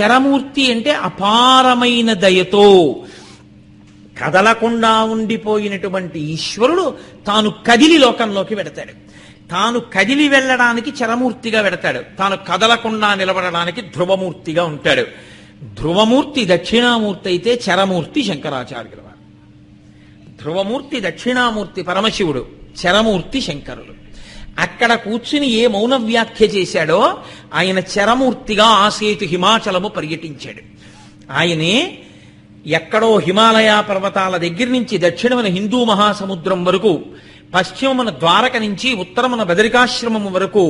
చరమూర్తి అంటే అపారమైన దయతో కదలకుండా ఉండిపోయినటువంటి ఈశ్వరుడు తాను కదిలి లోకంలోకి వెడతాడు. తాను కదిలి వెళ్ళడానికి చరమూర్తిగా వెడతాడు. తాను కదలకుండా నిలబడడానికి ధ్రువమూర్తిగా ఉంటాడు. ధ్రువమూర్తి దక్షిణామూర్తి అయితే చరమూర్తి శంకరాచార్యుల వారు. ధ్రువమూర్తి దక్షిణామూర్తి పరమశివుడు చరమూర్తి శంకరులు. అక్కడ కూర్చుని ఏ మౌన వ్యాఖ్య చేశాడో ఆయన చరమూర్తిగా ఆసేతు హిమాచలము పర్యటించాడు. ఆయనే ఎక్కడో హిమాలయ పర్వతాల దగ్గర నుంచి దక్షిణమున హిందూ మహాసముద్రం వరకు పశ్చిమమున ద్వారక నుంచి ఉత్తరమున బదరికాశ్రమం వరకు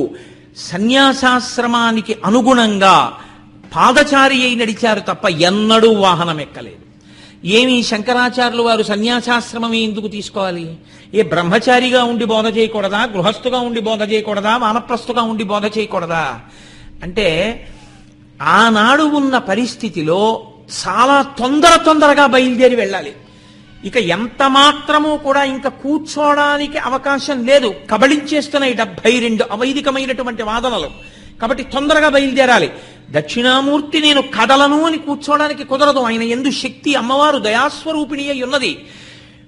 సన్యాసాశ్రమానికి అనుగుణంగా పాదచారి అయి నడిచారు తప్ప ఎన్నడూ వాహనం ఎక్కలేదు ఏమి శంకరాచార్యులు వారు సన్యాసాశ్రమమే ఎందుకు తీసుకోవాలి? ఏ బ్రహ్మచారిగా ఉండి బోధ చేయకూడదా? గృహస్థుగా ఉండి బోధ చేయకూడదా? వానప్రస్థుగా ఉండి బోధ చేయకూడదా? అంటే ఆనాడు ఉన్న పరిస్థితిలో చాలా తొందర తొందరగా బయలుదేరి వెళ్ళాలి. ఇక ఎంత మాత్రము కూడా ఇంకా కూర్చోవడానికి అవకాశం లేదు. కబళించేస్తున్నాయి డెబ్బై రెండు అవైదికమైనటువంటి వాదనలు. కాబట్టి తొందరగా బయలుదేరాలి. దక్షిణామూర్తి నేను కదలను అని కూర్చోవడానికి కుదరదు. ఆయన ఎందు శక్తి అమ్మవారు దయాస్వరూపిణి అయి ఉన్నది.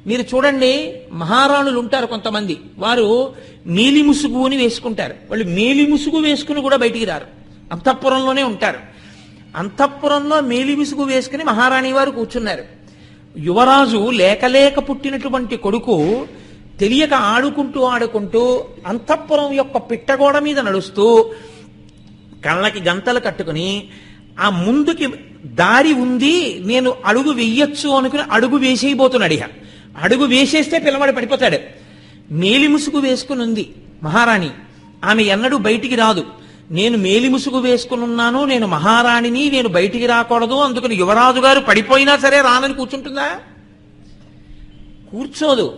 మీరు చూడండి మహారాణులు ఉంటారు కొంతమంది. వారు నీలి ముసుగు అని వేసుకుంటారు. వాళ్ళు మేలి ముసుగు వేసుకుని కూడా బయటికి రారు. అంతఃపురంలోనే ఉంటారు. అంతఃపురంలో మేలి ముసుగు వేసుకుని మహారాణి వారు కూర్చున్నారు. యువరాజు లేకలేక పుట్టినటువంటి కొడుకు తెలియక ఆడుకుంటూ ఆడుకుంటూ అంతఃపురం యొక్క పిట్టగోడ మీద నడుస్తూ కళ్ళకి గంతలు కట్టుకుని ఆ ముందుకి దారి ఉంది నేను అడుగు వెయ్యొచ్చు అనుకుని అడుగు వేసేయబోతున్నాడు ఇహ. అడుగు వేసేస్తే పిల్లవాడు పడిపోతాడు. మేలిముసుగు వేసుకుని ఉంది మహారాణి. ఆమె ఎన్నడూ బయటికి రాదు. నేను మేలిముసుగు వేసుకుని ఉన్నాను నేను మహారాణిని నేను బయటికి రాకూడదు అందుకని యువరాజు గారు పడిపోయినా సరే రానని కూర్చుంటుందా? కూర్చోదు.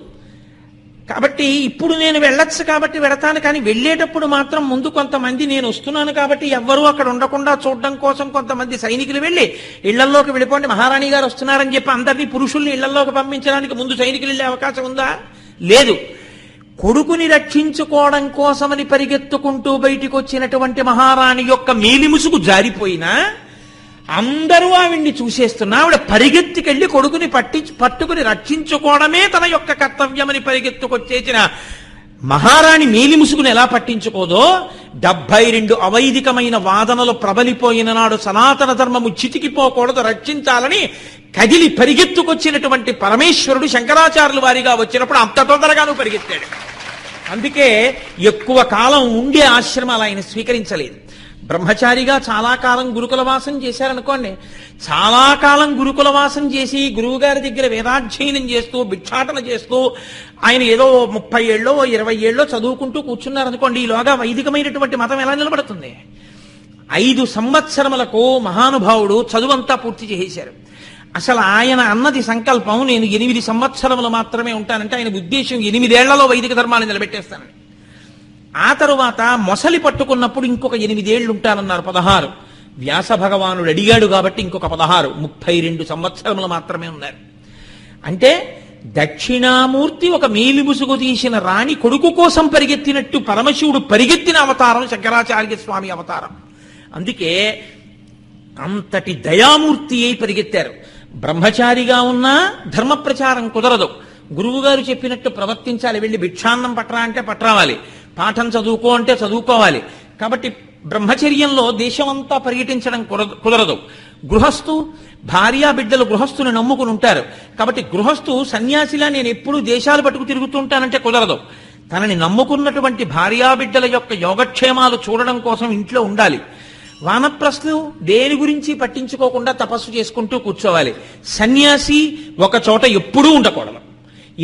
కాబట్టి ఇప్పుడు నేను వెళ్ళొచ్చు కాబట్టి వెడతాను కానీ వెళ్ళేటప్పుడు మాత్రం ముందు కొంతమంది నేను వస్తున్నాను కాబట్టి ఎవ్వరూ అక్కడ ఉండకుండా చూడడం కోసం కొంతమంది సైనికులు వెళ్ళి ఇళ్ళలోకి వెళ్ళిపోండి మహారాణి గారు వస్తున్నారని చెప్పి అందరినీ పురుషుల్ని ఇళ్ళలోకి పంపించడానికి ముందు సైనికులు వెళ్ళే అవకాశం ఉందా? లేదు. కొడుకుని రక్షించుకోవడం కోసమని పరిగెత్తుకుంటూ బయటికి వచ్చినటువంటి మహారాణి యొక్క మేలిముసుగు జారిపోయినా అందరూ ఆవిడ్ని చూసేస్తున్నా ఆవిడ పరిగెత్తికెళ్ళి కొడుకుని పట్టి పట్టుకుని రక్షించుకోవడమే తన యొక్క కర్తవ్యమని పరిగెత్తుకొచ్చేసిన మహారాణి మేలి ముసుగును ఎలా పట్టించుకోదో డెబ్బై రెండు అవైదికమైన వాదనలు ప్రబలిపోయిన నాడు సనాతన ధర్మము చితికిపోకూడదు రక్షించాలని కదిలి పరిగెత్తుకొచ్చినటువంటి పరమేశ్వరుడు శంకరాచార్యులు వారిగా వచ్చినప్పుడు అంత తొందరగాను పరిగెత్తాడు. అందుకే ఎక్కువ కాలం ఉండే ఆశ్రమాలు ఆయన స్వీకరించలేదు. బ్రహ్మచారిగా చాలా కాలం గురుకుల వాసం చేశారనుకోండి చాలా కాలం గురుకుల వాసం చేసి గురువుగారి దగ్గర వేదాధ్యయనం చేస్తూ భిక్షాటన చేస్తూ ఆయన ఏదో ముప్పై ఏళ్ళో ఇరవై ఏళ్ళో చదువుకుంటూ కూర్చున్నారనుకోండి ఈలోగా వైదికమైనటువంటి మతం ఎలా నిలబడుతుంది? ఐదు సంవత్సరములకు మహానుభావుడు చదువంతా పూర్తి చేసేశారు. అసలు ఆయన అన్నది సంకల్పం నేను ఎనిమిది సంవత్సరములు మాత్రమే ఉంటానంటే ఆయన ఉద్దేశం ఎనిమిదేళ్ళలో వైదిక ధర్మాన్ని నిలబెట్టేస్తానని. ఆ తరువాత మొసలి పట్టుకున్నప్పుడు ఇంకొక ఎనిమిదేళ్ళు ఉంటానన్నారు పదహారు. వ్యాస భగవానుడు అడిగాడు కాబట్టి ఇంకొక పదహారు. ముప్పై రెండు సంవత్సరములు మాత్రమే ఉన్నారు. అంటే దక్షిణామూర్తి ఒక మేలిముసుగు తీసిన రాణి కొడుకు కోసం పరిగెత్తినట్టు పరమశివుడు పరిగెత్తిన అవతారం శంకరాచార్య స్వామి అవతారం. అందుకే అంతటి దయామూర్తి అయి పరిగెత్తారు. బ్రహ్మచారిగా ఉన్నా ధర్మ ప్రచారం కుదరదు. గురువుగారు చెప్పినట్టు ప్రవర్తించాలి. వెళ్ళి భిక్షాన్నం పట్రా అంటే పట్రావాలి. పాఠం చదువుకో అంటే చదువుకోవాలి. కాబట్టి బ్రహ్మచర్యంలో దేశమంతా పర్యటించడం కుదరదు కుదరదు. గృహస్థు భార్యా బిడ్డలు గృహస్థుని నమ్ముకుని ఉంటారు. కాబట్టి గృహస్థు సన్యాసిలా నేను ఎప్పుడూ దేశాలు పట్టుకు తిరుగుతుంటానంటే కుదరదు. తనని నమ్ముకున్నటువంటి భార్యా బిడ్డల యొక్క యోగక్షేమాలు చూడడం కోసం ఇంట్లో ఉండాలి. వానప్రస్థు దేని గురించి పట్టించుకోకుండా తపస్సు చేసుకుంటూ కూర్చోవాలి. సన్యాసి ఒక చోట ఎప్పుడూ ఉండకూడదు.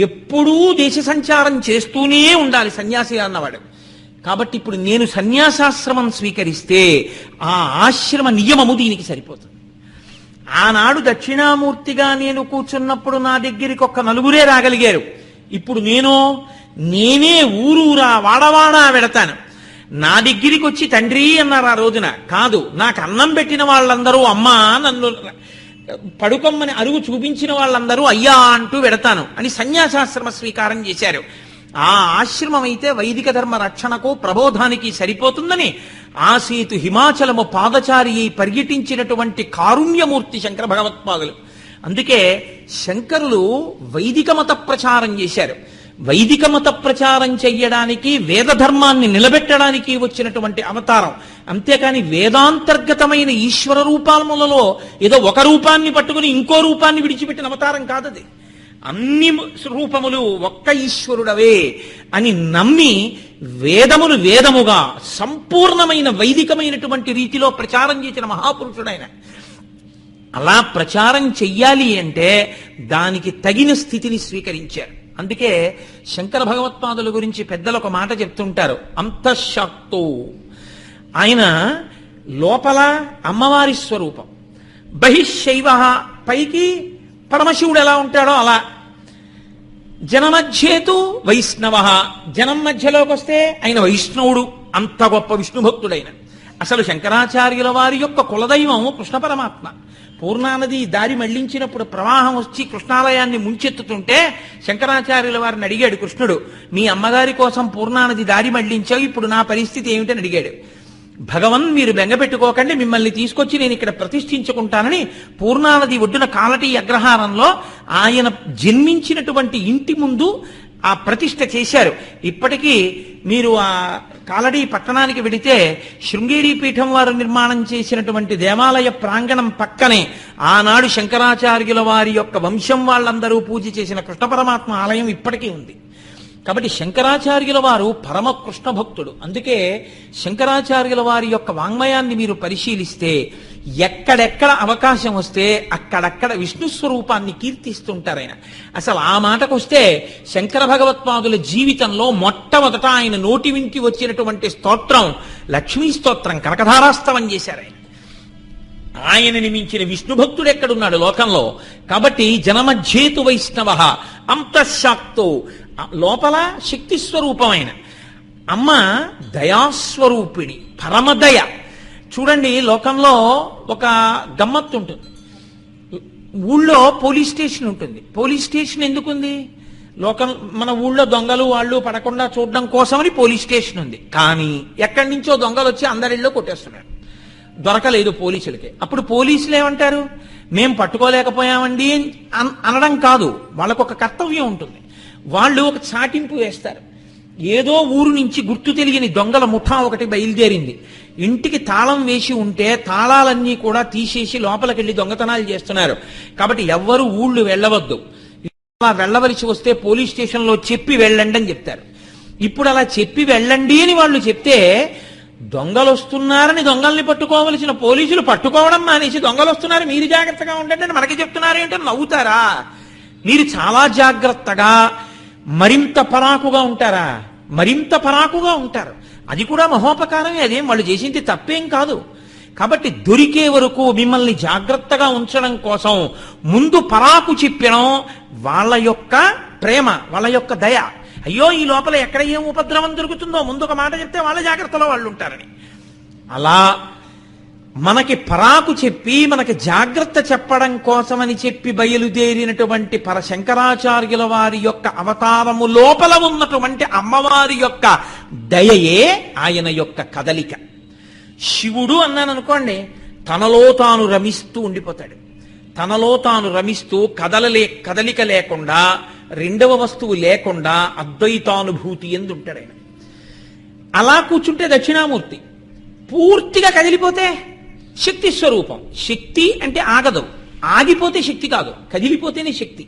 ఎప్పుడూ దేశ సంచారం చేస్తూనే ఉండాలి సన్యాసి అన్నవాడు. కాబట్టి ఇప్పుడు నేను సన్యాసాశ్రమం స్వీకరిస్తే ఆ ఆశ్రమ నియమము దీనికి సరిపోతుంది. ఆనాడు దక్షిణామూర్తిగా నేను కూర్చున్నప్పుడు నా దగ్గరికి ఒక్క నలుగురే రాగలిగారు. ఇప్పుడు నేను నేనే ఊరూరా వాడవాడా వెడతాను నా దగ్గరికి వచ్చి తండ్రి అన్నారు ఆ రోజున. కాదు నాకు అన్నం పెట్టిన వాళ్ళందరూ అమ్మా నన్ను పడుకొమ్మని అరుగు చూపించిన వాళ్ళందరూ అయ్యా అంటూ వెడతాను అని సన్యాసాశ్రమ స్వీకారం చేశారు. ఆ ఆశ్రమం అయితే వైదిక ధర్మ రక్షణకు ప్రబోధానికి సరిపోతుందని ఆసేతు హిమాచలము పాదచారి అయి పర్యటించినటువంటి కారుణ్యమూర్తి శంకర భగవత్పాదులు. అందుకే శంకరులు వైదిక మత ప్రచారం చేశారు. వైదిక మత ప్రచారం చెయ్యడానికి వేద ధర్మాన్ని నిలబెట్టడానికి వచ్చినటువంటి అవతారం. అంతేకాని వేదాంతర్గతమైన ఈశ్వర రూపాలములలో ఏదో ఒక రూపాన్ని పట్టుకుని ఇంకో రూపాన్ని విడిచిపెట్టిన అవతారం కాదది. అన్ని రూపములు ఒక్క ఈశ్వరుడవే అని నమ్మి వేదములు వేదముగా సంపూర్ణమైన వైదికమైనటువంటి రీతిలో ప్రచారం చేసిన మహాపురుషుడైన. అలా ప్రచారం చెయ్యాలి అంటే దానికి తగిన స్థితిని స్వీకరించారు. అందుకే శంకర భగవత్పాదుల గురించి పెద్దలు ఒక మాట చెప్తుంటారు. అంతఃశక్తు. ఆయన లోపల అమ్మవారి స్వరూపం. బహిశైవ పైకి పరమశివుడు ఎలా ఉంటాడో అలా. జనమధ్యేతు వైష్ణవ. జనం మధ్యలోకి వస్తే ఆయన వైష్ణవుడు. అంత గొప్ప విష్ణు భక్తుడైన అసలు శంకరాచార్యుల వారి యొక్క కులదైవం కృష్ణ పరమాత్మ. పూర్ణానది దారి మళ్ళించినప్పుడు ప్రవాహం వచ్చి కృష్ణాలయాన్ని ముంచెత్తుతుంటే శంకరాచార్యుల వారిని అడిగాడు కృష్ణుడు మీ అమ్మగారి కోసం పూర్ణానది దారి మళ్ళించావు ఇప్పుడు నా పరిస్థితి ఏమిటని అడిగాడు. భగవన్ మీరు బెంగపెట్టుకోకండి మిమ్మల్ని తీసుకొచ్చి నేను ఇక్కడ ప్రతిష్ఠించుకుంటానని పూర్ణానది ఒడ్డున కాలటి అగ్రహారంలో ఆయన జన్మించినటువంటి ఇంటి ముందు ఆ ప్రతిష్ఠ చేశారు. ఇప్పటికీ మీరు ఆ కాలడీ పట్టణానికి వెడితే శృంగేరి పీఠం వారు నిర్మాణం చేసినటువంటి దేవాలయ ప్రాంగణం పక్కనే ఆనాడు శంకరాచార్యుల వారి యొక్క వంశం వాళ్ళందరూ పూజ చేసిన కృష్ణ పరమాత్మ ఆలయం ఇప్పటికీ ఉంది. కాబట్టి శంకరాచార్యుల వారు పరమ కృష్ణ భక్తుడు. అందుకే శంకరాచార్యుల వారి యొక్క వాంగ్మయాన్ని మీరు పరిశీలిస్తే ఎక్కడెక్కడ అవకాశం వస్తే అక్కడక్కడ విష్ణు స్వరూపాన్ని కీర్తిస్తుంటారు ఆయన. అసలు ఆ మాటకు వస్తే శంకర భగవత్పాదుల జీవితంలో మొట్టమొదట ఆయన నోటి వింటి వచ్చినటువంటి స్తోత్రం లక్ష్మీ స్తోత్రం కనకధారాస్తవం చేశారు ఆయన. ఆయనని మించిన విష్ణు భక్తుడు ఎక్కడున్నాడు లోకంలో? కాబట్టి జనమధ్యేతు వైష్ణవ అంతఃశాక్తో లోపల శక్తి స్వరూపమైన అమ్మ దయాస్వరూపిణి పరమదయ. చూడండి లోకంలో ఒక గమ్మత్తు ఉంటుంది. ఊళ్ళో పోలీస్ స్టేషన్ ఉంటుంది. పోలీస్ స్టేషన్ ఎందుకుంది? లోకం మన ఊళ్ళో దొంగలు వాళ్ళు పడకుండా చూడడం కోసమని పోలీస్ స్టేషన్ ఉంది. కానీ ఎక్కడి నుంచో దొంగలు వచ్చి అందరిలో కొట్టేస్తున్నారు. దొరకలేదు పోలీసులకి. అప్పుడు పోలీసులు ఏమంటారు? మేం పట్టుకోలేకపోయామండి అన్- అనడం కాదు. వాళ్ళకు ఒక కర్తవ్యం ఉంటుంది. వాళ్ళు ఒక చాటింపు వేస్తారు. ఏదో ఊరు నుంచి గుర్తు తెలియని దొంగల ముఠా ఒకటి బయలుదేరింది. ఇంటికి తాళం వేసి ఉంటే తాళాలన్నీ కూడా తీసేసి లోపలికెళ్ళి దొంగతనాలు చేస్తున్నారు. కాబట్టి ఎవ్వరు ఊళ్ళు వెళ్ళవద్దు. అలా వెళ్ళవలసి వస్తే పోలీస్ స్టేషన్లో చెప్పి వెళ్ళండి అని చెప్తారు. ఇప్పుడు అలా చెప్పి వెళ్ళండి అని వాళ్ళు చెప్తే దొంగలు వస్తున్నారని దొంగల్ని పట్టుకోవలసిన పోలీసులు పట్టుకోవడం మానేసి దొంగలు వస్తున్నారు మీరు జాగ్రత్తగా ఉండండి అని మనకి చెప్తున్నారు ఏంటని నవ్వుతారా? మీరు చాలా జాగ్రత్తగా మరింత పరాకుగా ఉంటారా? మరింత పరాకుగా ఉంటారు. అది కూడా మహోపకారమే అదేం వాళ్ళు చేసింది తప్పేం కాదు. కాబట్టి దొరికే వరకు మిమ్మల్ని జాగ్రత్తగా ఉంచడం కోసం ముందు పరాకు చెప్పడం వాళ్ళ యొక్క ప్రేమ వాళ్ళ యొక్క దయ. అయ్యో ఈ లోపల ఎక్కడ ఏం ఉపద్రవం దొరుకుతుందో? ముందు ఒక మాట చెప్తే వాళ్ళ జాగ్రత్తలో వాళ్ళు ఉంటారని. అలా మనకి పరాకు చెప్పి మనకి జాగ్రత్త చెప్పడం కోసమని చెప్పి బయలుదేరినటువంటి పర శంకరాచార్యుల వారి యొక్క అవతారము లోపల ఉన్నటువంటి అమ్మవారి యొక్క దయయే ఆయన యొక్క కదలిక. శివుడు అన్నాను అనుకోండి తనలో తాను రమిస్తూ ఉండిపోతాడు. తనలో తాను రమిస్తూ కదలలే కదలిక లేకుండా రెండవ వస్తువు లేకుండా అద్వైతానుభూతి ఎందు ఉంటాడు ఆయన? అలా కూర్చుంటే దక్షిణామూర్తి పూర్తిగా కదిలిపోతే శక్తి స్వరూపం. శక్తి అంటే ఆగదు. ఆగిపోతే శక్తి కాదు. కదిలిపోతేనే శక్తి.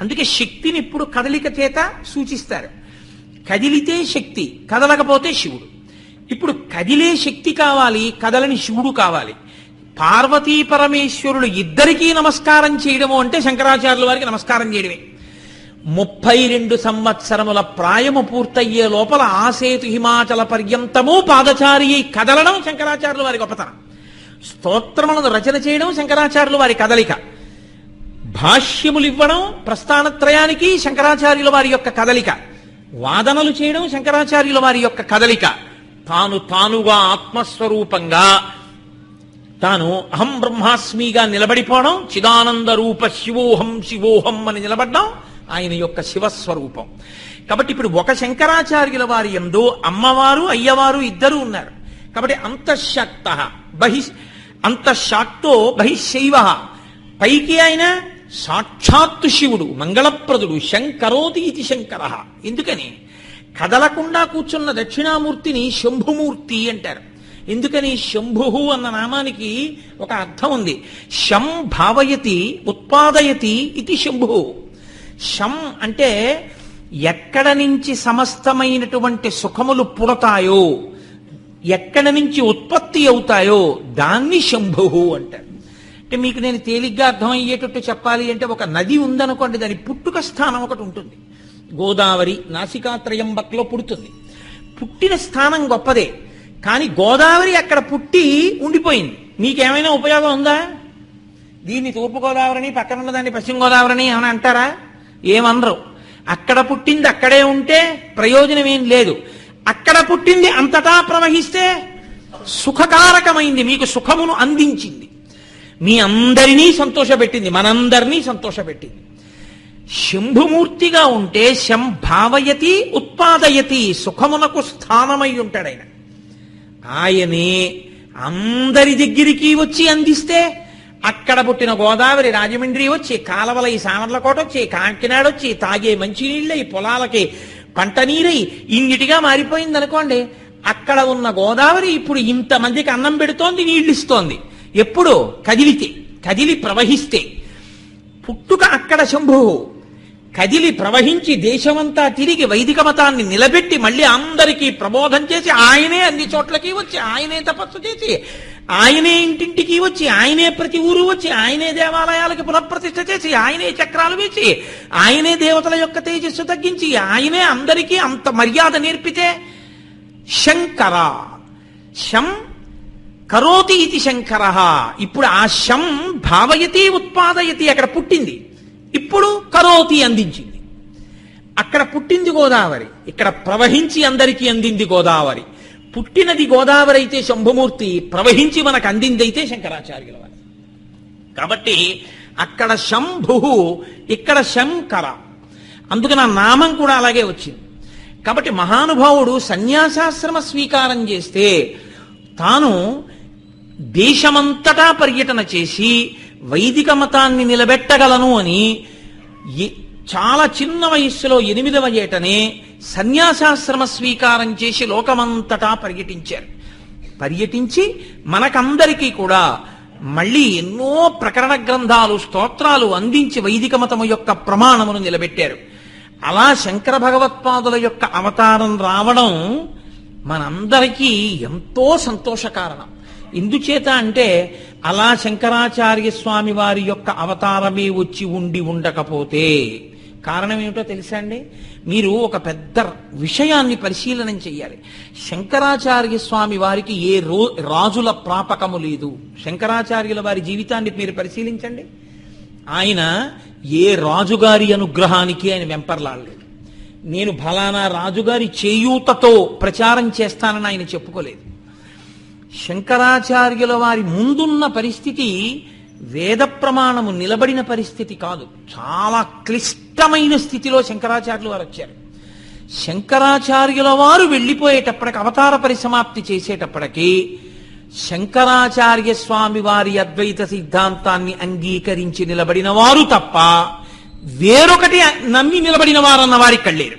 అందుకే శక్తిని ఇప్పుడు కదలిక చేత సూచిస్తారు. కదిలితే శక్తి కదలకపోతే శివుడు. ఇప్పుడు కదిలే శక్తి కావాలి కదలని శివుడు కావాలి. పార్వతీ పరమేశ్వరుడు ఇద్దరికీ నమస్కారం చేయడము అంటే శంకరాచార్యుల వారికి నమస్కారం చేయడమే. ముప్పై రెండు సంవత్సరముల ప్రాయము పూర్తయ్యే లోపల ఆసేతు హిమాచల పర్యంతము పాదచారి కదలడం శంకరాచార్యుల వారి గొప్పతనం. స్తోత్రములను రచన చేయడం శంకరాచార్యుల వారి కదలిక. భాష్యములు ఇవ్వడం ప్రస్థానత్రయానికి శంకరాచార్యుల వారి యొక్క కదలిక. వాదనలు చేయడం శంకరాచార్యుల వారి యొక్క కదలిక. తాను తానుగా ఆత్మస్వరూపంగా తాను అహం బ్రహ్మాస్మిగా నిలబడిపోవడం చిదానంద రూప శివోహం శివోహం అని నిలబడ్డం ఆయన యొక్క శివస్వరూపం. కాబట్టి ఇప్పుడు ఒక శంకరాచార్యుల వారి ఎందు అమ్మవారు అయ్యవారు ఇద్దరు ఉన్నారు. కాబట్టి అంతఃశక్త బహి అంతఃశాక్తో బహిశైవ పైకి ఆయన సాక్షాత్తు శివుడు మంగళప్రదుడు శంకరోతి ఇది శంకర. ఎందుకని? కదలకుండా కూర్చున్న దక్షిణామూర్తిని శంభుమూర్తి అంటారు. ఎందుకని? శంభు అన్న నామానికి ఒక అర్థం ఉంది. శం భావయతి ఉత్పాదయతి ఇది శంభు. శం అంటే ఎక్కడ నుంచి సమస్తమైనటువంటి సుఖములు పుడతాయో. ఎక్కడ నుంచి ఉత్పత్తి అవుతాయో దాన్ని శంభు అంటారు. అంటే మీకు నేను తేలిగ్గా అర్థమయ్యేటట్టు చెప్పాలి అంటే ఒక నది ఉందనుకోండి దాని పుట్టుక స్థానం ఒకటి ఉంటుంది. గోదావరి నాసికాత్రయంబక్లో పుడుతుంది. పుట్టిన స్థానం గొప్పదే కానీ గోదావరి అక్కడ పుట్టి ఉండిపోయింది. మీకేమైనా ఉపయోగం ఉందా? దీన్ని తూర్పు గోదావరిని పక్కన ఉన్నదాన్ని పశ్చిమ గోదావరిని ఏమైనా అంటారా? ఏమనరు. అక్కడ పుట్టింది అక్కడే ఉంటే ప్రయోజనం ఏం లేదు. అక్కడ పుట్టింది అంతటా ప్రవహిస్తే సుఖకారకమైంది మీకు సుఖమును అందించింది. మీ అందరినీ సంతోషపెట్టింది మనందరినీ సంతోషపెట్టింది. శంభుమూర్తిగా ఉంటే శంభావయతి ఉత్పాదయతి సుఖమునకు స్థానమై ఉంటాడు ఆయన. ఆయనే అందరి దగ్గరికి వచ్చి అందిస్తే అక్కడ పుట్టిన గోదావరి రాజమండ్రి వచ్చి కాలవల ఈ సామర్లకోట వచ్చి కాకినాడ వచ్చి తాగే మంచినీళ్ళై పొలాలకి పంట నీరై ఇన్నిటిగా మారిపోయింది అనుకోండి అక్కడ ఉన్న గోదావరి ఇప్పుడు ఇంతమందికి అన్నం పెడుతోంది నీళ్ళు ఇస్తోంది. ఎప్పుడు కదిలితే కదిలి ప్రవహిస్తే పుట్టుక అక్కడ శంభువు. కదిలి ప్రవహించి దేశమంతా తిరిగి వైదిక మతాన్ని నిలబెట్టి మళ్ళీ అందరికీ ప్రబోధం చేసి ఆయనే అన్ని చోట్లకి వచ్చి ఆయనే తపస్సు చేసి ఆయనే ఇంటింటికి వచ్చి ఆయనే ప్రతి ఊరు వచ్చి ఆయనే దేవాలయాలకి పునఃప్రతిష్ఠ చేసి ఆయనే చక్రాలు వేసి ఆయనే దేవతల యొక్క తేజస్సు తగ్గించి ఆయనే అందరికీ అంత మర్యాద నేర్పితే శంకర. శం కరోతి ఇది శంకర. ఇప్పుడు ఆ శం భావయతి ఉత్పాదయతి అక్కడ పుట్టింది. ఇప్పుడు కరోతి అందించింది. అక్కడ పుట్టింది గోదావరి. ఇక్కడ ప్రవహించి అందరికీ అందింది గోదావరి. పుట్టినది గోదావరి అయితే శంభుమూర్తి ప్రవహించి మనకు అందిందైతే శంకరాచార్యుల వారి. కాబట్టి అక్కడ శంభు ఇక్కడ శంకర. అందుకని ఆ నామం కూడా అలాగే వచ్చింది. కాబట్టి మహానుభావుడు సన్యాసాశ్రమ స్వీకారం చేస్తే తాను దేశమంతటా పర్యటన చేసి వైదిక మతాన్ని నిలబెట్టగలను అని చాలా చిన్న వయస్సులో ఎనిమిదవ ఏటనే సన్యాసాశ్రమ స్వీకారం చేసి లోకమంతటా పర్యటించారు. పర్యటించి మనకందరికీ కూడా మళ్ళీ ఎన్నో ప్రకరణ గ్రంథాలు స్తోత్రాలు అందించి వైదిక మతము యొక్క ప్రమాణమును నిలబెట్టారు. అలా శంకర భగవత్పాదుల యొక్క అవతారం రావడం మనందరికీ ఎంతో సంతోష కారణం. ఎందుచేత అంటే అలా శంకరాచార్య స్వామి వారి యొక్క అవతారమే వచ్చి ఉండి ఉండకపోతే కారణం ఏమిటో తెలుసా అండి? మీరు ఒక పెద్ద విషయాన్ని పరిశీలనం చెయ్యాలి. శంకరాచార్య స్వామి వారికి ఏ రో రాజుల ప్రాపకము లేదు. శంకరాచార్యుల వారి జీవితాన్ని మీరు పరిశీలించండి. ఆయన ఏ రాజుగారి అనుగ్రహానికి ఆయన వెంపర్లాడలేదు నేను ఫలానా రాజుగారి చేయూతతో ప్రచారం చేస్తానని ఆయన చెప్పుకోలేదు. శంకరాచార్యుల వారి ముందున్న పరిస్థితి వేద ప్రమాణము నిలబడిన పరిస్థితి కాదు. చాలా క్లిష్టమైన స్థితిలో శంకరాచార్యులు వారు వచ్చారు. శంకరాచార్యుల వారు వెళ్ళిపోయేటప్పటికి అవతార పరిసమాప్తి చేసేటప్పటికి శంకరాచార్య స్వామి వారి అద్వైత సిద్ధాంతాన్ని అంగీకరించి నిలబడిన వారు తప్ప వేరొకటి నమ్మి నిలబడిన వారన్న వారికి కళ్ళేరు.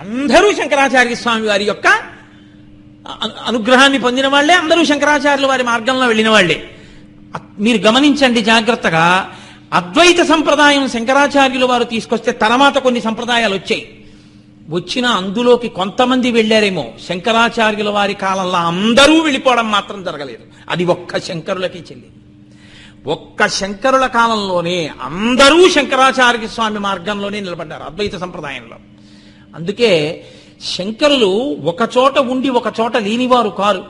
అందరూ శంకరాచార్య స్వామి వారి యొక్క అనుగ్రహాన్ని పొందిన వాళ్ళే అందరూ శంకరాచార్యులు వారి మార్గంలో వెళ్ళిన వాళ్ళే. మీరు గమనించండి జాగ్రత్తగా అద్వైత సంప్రదాయం శంకరాచార్యులు వారు తీసుకొస్తే తర్వాత కొన్ని సంప్రదాయాలు వచ్చాయి. వచ్చిన అందులోకి కొంతమంది వెళ్ళారేమో. శంకరాచార్యుల వారి కాలంలో అందరూ వెళ్ళిపోవడం మాత్రం జరగలేదు. అది ఒక్క శంకరులకి చెల్లింది. ఒక్క శంకరుల కాలంలోనే అందరూ శంకరాచార్య స్వామి మార్గంలోనే నిలబడ్డారు అద్వైత సంప్రదాయంలో. అందుకే శంకరులు ఒకచోట ఉండి ఒక చోట లేనివారు కారు.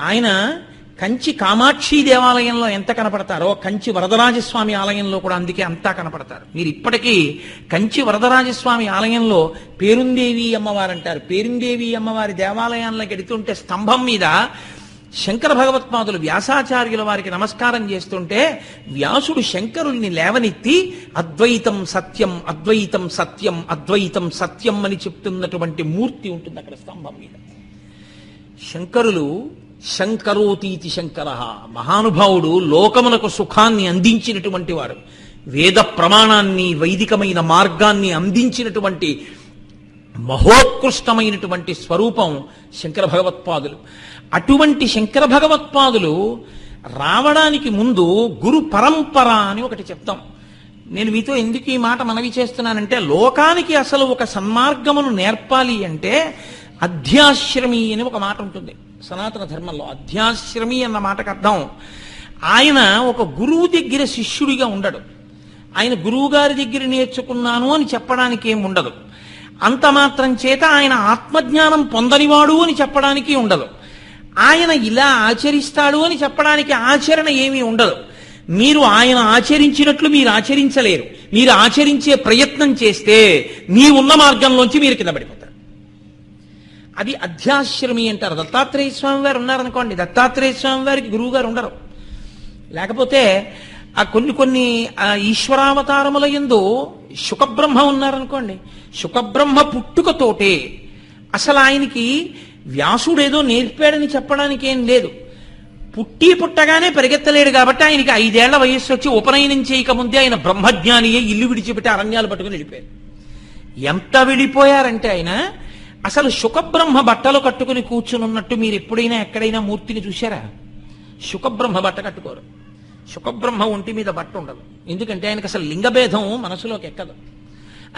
ఆయన కంచి కామాక్షి దేవాలయంలో ఎంత కనపడతారో కంచి వరదరాజస్వామి ఆలయంలో కూడా అందుకే అంతా కనపడతారు. మీరు ఇప్పటికీ కంచి వరదరాజస్వామి ఆలయంలో పేరుందేవి అమ్మవారు అంటారు పేరుందేవి అమ్మవారి దేవాలయాల్లోకి ఎడుతుంటే స్తంభం మీద శంకర భగవత్పాదులు వ్యాసాచార్యుల వారికి నమస్కారం చేస్తుంటే వ్యాసుడు శంకరుల్ని లేవనెత్తి అద్వైతం సత్యం అద్వైతం సత్యం అద్వైతం సత్యం అని చెప్తున్నటువంటి మూర్తి ఉంటుంది అక్కడ స్తంభం మీద. శంకరులు శంకరోతీతి శంకర మహానుభావుడు లోకమునకు సుఖాన్ని అందించినటువంటి వాడు వేద ప్రమాణాన్ని వైదికమైన మార్గాన్ని అందించినటువంటి మహోత్కృష్టమైనటువంటి స్వరూపం శంకర భగవత్పాదులు. అటువంటి శంకర భగవత్పాదులు రావడానికి ముందు గురు పరంపర అని ఒకటి చెప్తాం. నేను మీతో ఎందుకు ఈ మాట మనవి చేస్తున్నానంటే లోకానికి అసలు ఒక సన్మార్గమును నేర్పాలి అంటే అధ్యాశ్రమి అని ఒక మాట ఉంటుంది. సనాతన ధర్మంలో అధ్యాశ్రమి అన్న మాటకు అర్థం. ఆయన ఒక గురువు దగ్గర శిష్యుడిగా ఉండడు. ఆయన గురువు గారి దగ్గర నేర్చుకున్నాను అని చెప్పడానికి ఏం ఉండదు. అంత మాత్రం చేత ఆయన ఆత్మజ్ఞానం పొందనివాడు అని చెప్పడానికి ఉండదు. ఆయన ఇలా ఆచరిస్తాడు అని చెప్పడానికి ఆచరణ ఏమీ ఉండదు. మీరు ఆయన ఆచరించినట్లు మీరు ఆచరించలేరు. మీరు ఆచరించే ప్రయత్నం చేస్తే మీ ఉన్న మార్గంలోంచి మీరు కింద పడిపోతారు. అది అధ్యాశ్రమి అంటారు. దత్తాత్రేయ స్వామి వారు ఉన్నారనుకోండి. దత్తాత్రేయ స్వామి వారికి గురువు గారు ఉండరు. లేకపోతే ఆ కొన్ని కొన్ని ఆ ఈశ్వరావతారముల ఎందు శుకబ్రహ్మ ఉన్నారనుకోండి. శుకబ్రహ్మ పుట్టుకతోటే అసలు ఆయనకి వ్యాసుడేదో నేర్పాడని చెప్పడానికి ఏం లేదు. పుట్టి పుట్టగానే పరిగెత్తలేడు కాబట్టి ఆయనకి ఐదేళ్ళ వయస్సు వచ్చి ఉపనయనం చేయకముందే ఆయన బ్రహ్మజ్ఞానియే ఇల్లు విడిచిపెట్టి అరణ్యాలు పట్టుకుని వెళ్ళిపోయారు. ఎంత వెళ్ళిపోయారంటే ఆయన అసలు శుకబ్రహ్మ బట్టలు కట్టుకుని కూర్చునున్నట్టు మీరు ఎప్పుడైనా ఎక్కడైనా మూర్తిని చూశారా? శుకబ్రహ్మ బట్ట కట్టుకోరు. శుకబ్రహ్మ ఒంటి మీద బట్ట ఉండదు. ఎందుకంటే ఆయనకి అసలు లింగభేదం మనసులోకి ఎక్కదు.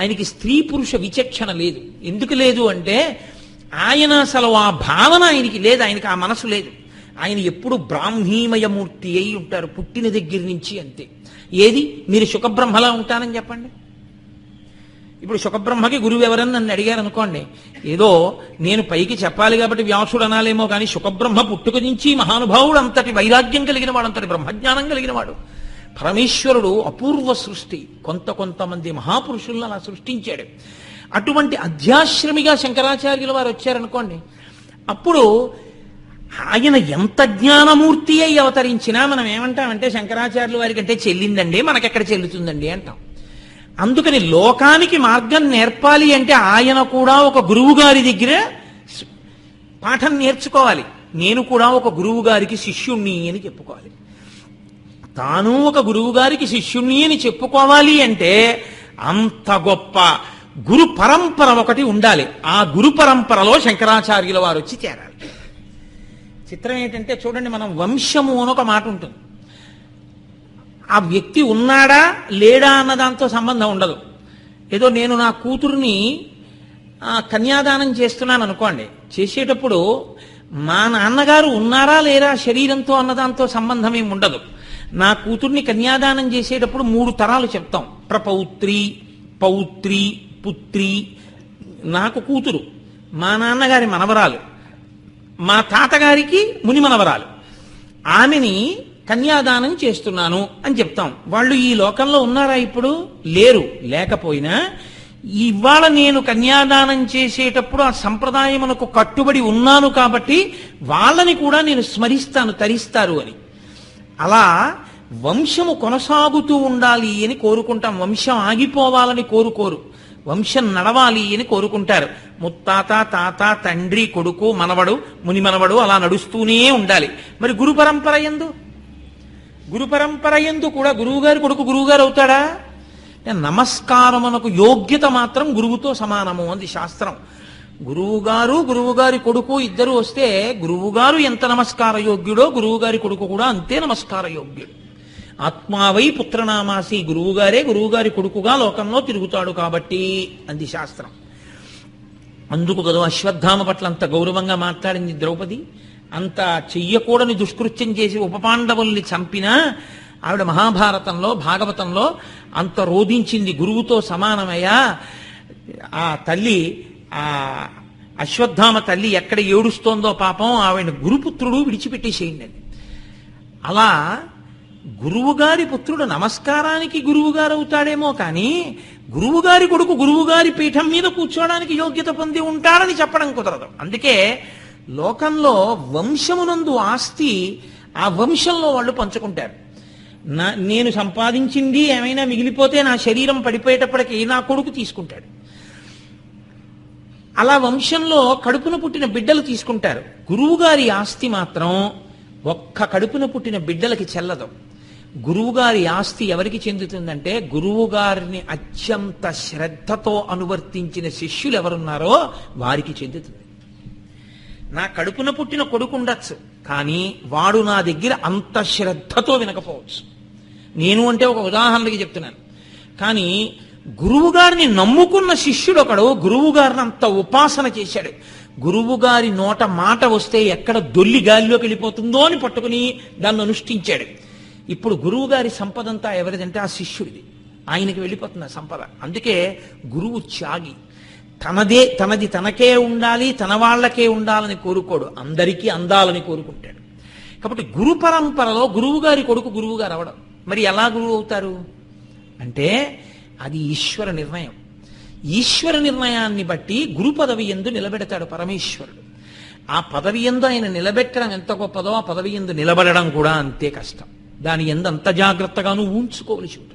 ఆయనకి స్త్రీ పురుష విచక్షణ లేదు. ఎందుకు లేదు అంటే ఆయన అసలు ఆ భావన ఆయనకి లేదు. ఆయనకి ఆ మనసు లేదు. ఆయన ఎప్పుడు బ్రాహ్మీమయ మూర్తి అయి ఉంటారు పుట్టిన దగ్గర నుంచి అంతే. ఏది? మీరు శుకబ్రహ్మలా ఉంటానని చెప్పండి. ఇప్పుడు శుకబ్రహ్మకి గురువు ఎవరని నన్ను అడిగారు అనుకోండి. ఏదో నేను పైకి చెప్పాలి కాబట్టి వ్యాసుడు అనాలేమో కానీ శుకబ్రహ్మ పుట్టుక నుంచి మహానుభావుడు అంతటి వైరాగ్యం కలిగిన వాడు అంతటి బ్రహ్మజ్ఞానం కలిగిన వాడు. పరమేశ్వరుడు అపూర్వ సృష్టి. కొంత కొంతమంది మహాపురుషులను అలా సృష్టించాడు. అటువంటి అధ్యాశ్రమిగా శంకరాచార్యుల వారు వచ్చారనుకోండి. అప్పుడు ఆయన ఎంత జ్ఞానమూర్తి అయి అవతరించినా మనం ఏమంటామంటే శంకరాచార్యుల వారి కంటే చెల్లిందండి మనకెక్కడ చెల్లుతుందండి అంటాం. అందుకని లోకానికి మార్గం నేర్పాలి అంటే ఆయన కూడా ఒక గురువు గారి దగ్గర పాఠం నేర్చుకోవాలి. నేను కూడా ఒక గురువు గారికి శిష్యుణ్ణి అని చెప్పుకోవాలి. తాను ఒక గురువు గారికి శిష్యుణ్ణి అని చెప్పుకోవాలి అంటే అంత గొప్ప గురు పరంపర ఒకటి ఉండాలి. ఆ గురు పరంపరలో శంకరాచార్యుల వారు వచ్చి చేరాలి. చిత్రం ఏంటంటే చూడండి మనం వంశము అని ఒక మాట ఉంటుంది. ఆ వ్యక్తి ఉన్నాడా లేడా అన్న దాంతో సంబంధం ఉండదు. ఏదో నేను నా కూతుర్ని కన్యాదానం చేస్తున్నాను అనుకోండి. చేసేటప్పుడు మా నాన్నగారు ఉన్నారా లేరా శరీరంతో అన్నదాంతో సంబంధం ఏమి ఉండదు. నా కూతుర్ని కన్యాదానం చేసేటప్పుడు మూడు తరాలు చెప్తాం. ప్రపౌత్రి పౌత్రి పుత్రి. నాకు కూతురు మా నాన్నగారి మనవరాలు మా తాతగారికి ముని మనవరాలు ఆమెని కన్యాదానం చేస్తున్నాను అని చెప్తాం. వాళ్ళు ఈ లోకంలో ఉన్నారా ఇప్పుడు? లేరు. లేకపోయినా ఇవాళ నేను కన్యాదానం చేసేటప్పుడు ఆ సంప్రదాయమునకు కట్టుబడి ఉన్నాను కాబట్టి వాళ్ళని కూడా నేను స్మరిస్తాను తరిస్తారు అని. అలా వంశము కొనసాగుతూ ఉండాలి అని కోరుకుంటాం. వంశం ఆగిపోవాలని కోరుకోరు. వంశం నడవాలి అని కోరుకుంటారు. ముత్తాత తాత తండ్రి కొడుకు మనవడు ముని మనవడు అలా నడుస్తూనే ఉండాలి. మరి గురు పరంపర ఎందు? గురు పరంపర ఎందు కూడా గురువుగారి కొడుకు గురువుగారు అవుతాడా? నమస్కారమునకు యోగ్యత మాత్రం గురువుతో సమానము అంది శాస్త్రం. గురువుగారు గురువుగారి కొడుకు ఇద్దరు వస్తే గురువుగారు ఎంత నమస్కార యోగ్యుడో గురువుగారి కొడుకు కూడా అంతే నమస్కార యోగ్యుడు. ఆత్మావై పుత్రనామాసి గురువుగారే గురువుగారి కొడుకుగా లోకంలో తిరుగుతాడు కాబట్టి అంది శాస్త్రం. అందుకు కదా అశ్వత్థామ పట్ల అంత గౌరవంగా మాట్లాడింది ద్రౌపది. అంత చెయ్యకూడని దుష్కృత్యం చేసి ఉపపాండవుల్ని చంపినా ఆవిడ మహాభారతంలో భాగవతంలో అంత రోధించింది గురువుతో సమానమయ్యా. ఆ తల్లి ఆ అశ్వత్థామ తల్లి ఎక్కడ ఏడుస్తోందో పాపం ఆవిడ గురుపుత్రుడు విడిచిపెట్టేసేయండి అలా గురువుగారి పుత్రుడు నమస్కారానికి గురువుగారు అవుతాడేమో కానీ గురువుగారి కొడుకు గురువుగారి పీఠం మీద కూర్చోవడానికి యోగ్యత పొంది ఉంటాడని చెప్పడం కుదరదు. అందుకే లోకంలో వంశమునందు ఆస్తి ఆ వంశంలో వాళ్ళు పంచుకుంటారు. నా నేను సంపాదించింది ఏమైనా మిగిలిపోతే నా శరీరం పడిపోయేటప్పటికి నా కొడుకు తీసుకుంటాడు. అలా వంశంలో కడుపున పుట్టిన బిడ్డలు తీసుకుంటారు. గురువుగారి ఆస్తి మాత్రం ఒక్క కడుపున పుట్టిన బిడ్డలకి చెల్లదు. గురువుగారి ఆస్తి ఎవరికి చెందుతుందంటే గురువుగారిని అత్యంత శ్రద్ధతో అనువర్తించిన శిష్యులు ఎవరున్నారో వారికి చెందుతుంది. నా కడుపున పుట్టిన కొడుకు ఉండొచ్చు కానీ వాడు నా దగ్గర అంత శ్రద్ధతో వినకపోవచ్చు. నేను అంటే ఒక ఉదాహరణకి చెప్తున్నాను. కానీ గురువుగారిని నమ్ముకున్న శిష్యుడు ఒకడు గురువుగారిని అంత ఉపాసన చేశాడు. గురువుగారి నోట మాట వస్తే ఎక్కడ దొల్లి గాలిలోకి వెళ్ళిపోతుందో అని పట్టుకుని దాన్ని అనుష్ఠించాడు. ఇప్పుడు గురువుగారి సంపదంతా ఎవరిదంటే ఆ శిష్యుడిది. ఆయనకి వెళ్ళిపోతుంది సంపద. అందుకే గురువు త్యాగి. తనదే తనది తనకే ఉండాలి తన వాళ్ళకే ఉండాలని కోరుకోడు. అందరికీ అందాలని కోరుకుంటాడు. కాబట్టి గురు పరంపరలో గురువుగారి కొడుకు గురువుగారు అవడం. మరి ఎలా గురువు అవుతారు? అంటే అది ఈశ్వర నిర్ణయం. ఈశ్వర నిర్ణయాన్ని బట్టి గురు పదవి ఎందు నిలబెడతాడు పరమేశ్వరుడు. ఆ పదవి ఎందు ఆయన నిలబెట్టడం ఎంత గొప్పదో ఆ పదవి ఎందు నిలబడడం కూడా అంతే కష్టం. దాని ఎందు అంత జాగ్రత్తగాను ఊంచుకోవలసి ఉంటుంది.